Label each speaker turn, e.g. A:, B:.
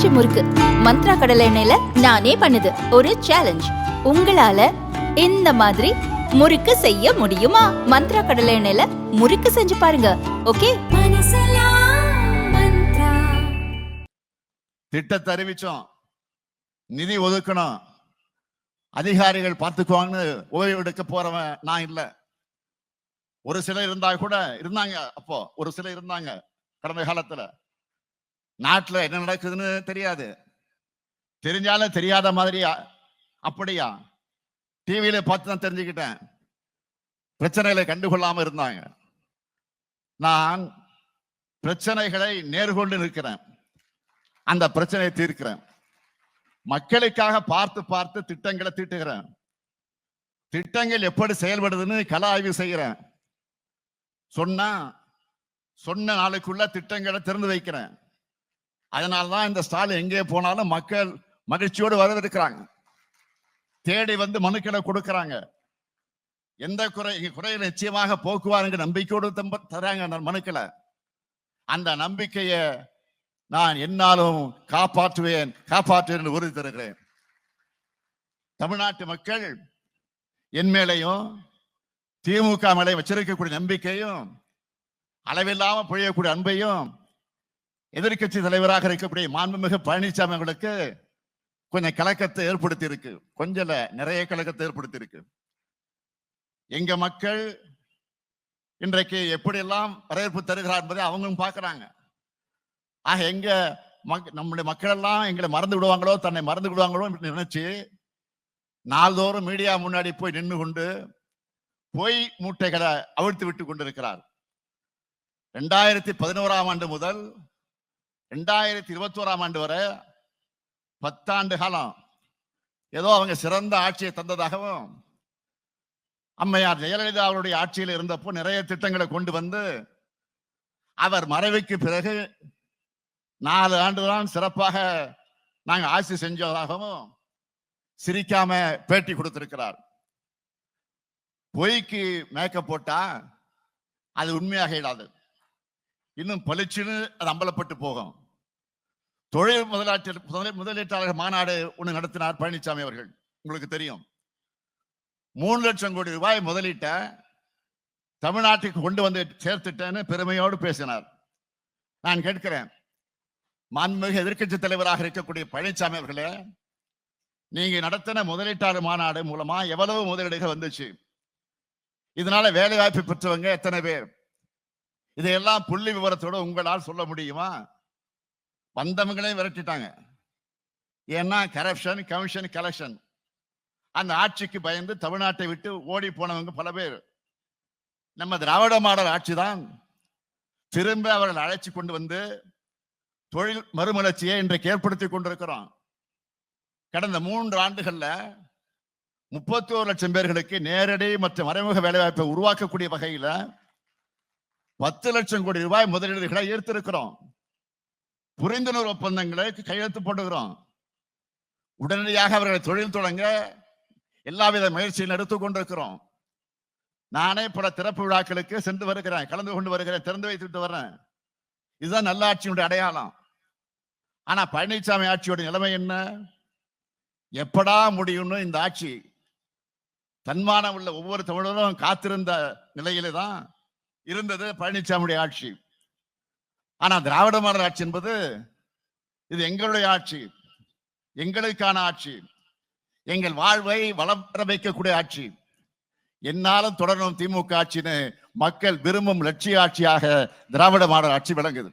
A: ஆச்சி முறுக்கு. மந்த்ரா கடலை எண்ணெயில நானே பண்ணுது. ஒரு சேலஞ்ச் உங்களால இந்த மாதிரி முறுக்கு செய்ய முடியுமா? மந்த்ரா கடலை எண்ணெயில முறுக்கு செஞ்சு பாருங்க. ஓகே?
B: திட்டத்தை அறிவிச்சோம். நிதி ஒதுக்கணும். அதிகாரிகள் பார்த்துக்குவாங்கன்னு ஓய்வு எடுக்க போறவன் நான் இல்ல. ஒரு சிலர் இருந்தா கூட இருந்தாங்க அப்போ. ஒரு சிலர் இருந்தாங்க. கடந்த காலத்துல. நாட்டில் என்ன நடக்குதுன்னு தெரியாது. தெரிஞ்சாலும் தெரியாத மாதிரியா அப்படியா? டிவியில பார்த்து தான் தெரிஞ்சுக்கிட்டேன். பிரச்சனைகளை கண்டுகொள்ளாம இருந்தாங்க. நான் பிரச்சனைகளை நேர்கொண்டு நிற்கிறேன். அந்த பிரச்சனையை தீர்க்கிறேன். மக்களுக்காக பார்த்து பார்த்து திட்டங்களை தீட்டுகிறேன். திட்டங்கள் எப்படி செயல்படுதுன்னு கல ஆய்வு செய்கிறேன். சொன்னா சொன்ன நாளுக்குள்ள திட்டங்களை திறந்து வைக்கிறேன். அதனால்தான் இந்த ஸ்டாலின் எங்கே போனாலும் மக்கள் மகிழ்ச்சியோடு வரவிருக்கிறாங்க தேடி வந்து மனுக்களை கொடுக்கறாங்க. எந்த குறை குறையை நிச்சயமாக போக்குவாருங்க நம்பிக்கையோடு தம்ப தராங்க மனுக்களை. அந்த நம்பிக்கையை நான் என்னாலும் காப்பாற்றுவேன் காப்பாற்றுவேன் என்று உறுதி தருகிறேன். தமிழ்நாட்டு மக்கள் என் மேலையும் திமுக மேலையும் வச்சிருக்கக்கூடிய நம்பிக்கையும் அளவில்லாம பொழியக்கூடிய அன்பையும் எதிர்க்கட்சி தலைவராக இருக்கக்கூடிய மாண்புமிகு பழனிசாமி அவர்களுக்கு கொஞ்சம் கலக்கத்தை ஏற்படுத்தி இருக்கு கொஞ்சம் நிறைய கலக்கத்தை ஏற்படுத்தி இருக்கு எங்க மக்கள் இன்றைக்கு எப்படியெல்லாம் வரவேற்பு தருகிறார் என்பதை அவங்களும் பார்க்கறாங்க. ஆக எங்க மக்- நம்முடைய மக்கள் எல்லாம் எங்களை மறந்து விடுவாங்களோ தன்னை மறந்து விடுவாங்களோ நினைச்சு நாள்தோறும் மீடியா முன்னாடி போய் நின்று கொண்டு பொய் மூட்டைகளை அவிழ்த்து விட்டு கொண்டிருக்கிறார் ரெண்டாயிரத்தி பதினோராம் ஆண்டு முதல் ரெண்டாயிரத்தி இருபத்தோராம் ஆண்டு வரை பத்தாண்டு காலம் ஏதோ அவங்க சிறந்த ஆட்சியை தந்ததாகவும் அம்மையார் ஜெயலலிதா அவருடைய ஆட்சியில் இருந்தப்போ நிறைய திட்டங்களை கொண்டு வந்து அவர் மறைவுக்கு பிறகு நாலு ஆண்டுதான் சிறப்பாக நாங்கள் ஆட்சி செஞ்சதாகவும் சிரிக்காம பேட்டி கொடுத்திருக்கிறார். பொய்க்கு மேக்கப் போட்டா அது உண்மையாக இடாது இன்னும் பளிச்சுன்னு அது அம்பலப்பட்டு போகும். தொழில் முதலாற்று முதலீ- முதலீட்டாளர் மாநாடு ஒன்று நடத்தினார் பழனிசாமி அவர்கள். உங்களுக்கு தெரியும். மூணு லட்சம் கோடி ரூபாய் முதலீட்ட தமிழ்நாட்டுக்கு கொண்டு வந்து சேர்த்துட்டேன்னு பெருமையோடு பேசினார். நான் கேட்கிறேன் மாண்புமிகு எதிர்கட்சி தலைவராக இருக்கக்கூடிய பழனிசாமி அவர்களே நீங்க நடத்தின முதலீட்டாளர் மாநாடு மூலமா எவ்வளவு முதலீடுகள் வந்துச்சு? இதனால வேலை வாய்ப்பு பெற்றவங்க எத்தனை பேர்? இதையெல்லாம் புள்ளி விவரத்தோடு உங்களால் சொல்ல முடியுமா? வந்தவங்களையும் விரட்டிட்டாங்க. ஏன்னா கரப்ஷன் கமிஷன் கலெக்ஷன் அந்த ஆட்சிக்கு பயந்து தமிழ்நாட்டை விட்டு ஓடி போனவங்க பல பேர். நம்ம திராவிட மாடல் ஆட்சி தான். திரும்ப அவர்கள் அழைச்சி கொண்டு வந்து தொழில் மறுமலர்ச்சியை இன்றைக்கு ஏற்படுத்தி கொண்டிருக்கிறோம். கடந்த மூன்று ஆண்டுகள்ல முப்பத்தி ஒரு லட்சம் பேர்களுக்கு நேரடி மற்றும் மறைமுக வேலைவாய்ப்பை உருவாக்கக்கூடிய வகையில பத்து லட்சம் கோடி ரூபாய் முதலீடுகளை ஈர்த்திருக்கிறோம். புரிந்துணர்வு ஒப்பந்தங்களுக்கு கையெழுத்து போட்டுக்கிறோம். உடனடியாக அவர்களை தொழில் தொடங்க எல்லாவித முயற்சியும் எடுத்துக் கொண்டிருக்கிறோம். நானே பல திறப்பு விழாக்களுக்கு சென்று வருகிறேன். கலந்து கொண்டு வருகிறேன். திறந்து வைத்துட்டு வர்றேன். இதுதான் நல்ல ஆட்சியினுடைய அடையாளம். ஆனா பழனிசாமி ஆட்சியோட நிலைமை என்ன? எப்படா முடியும்னு இந்த ஆட்சி? தன்மானம் உள்ள ஒவ்வொரு தமிழரும் காத்திருந்த நிலையில தான் இருந்தது பழனிசாமியுடைய ஆட்சி. ஆனா திராவிட மாடல் ஆட்சி என்பது இது எங்களுடைய ஆட்சி எங்களுக்கான ஆட்சி எங்கள் வாழ்வை வளம் வைக்கக்கூடிய ஆட்சி. என்னாலும் தொடரும் திமுக ஆட்சின்னு மக்கள் விரும்பும் லட்சிய ஆட்சியாக திராவிட மாடல் ஆட்சி விளங்குது.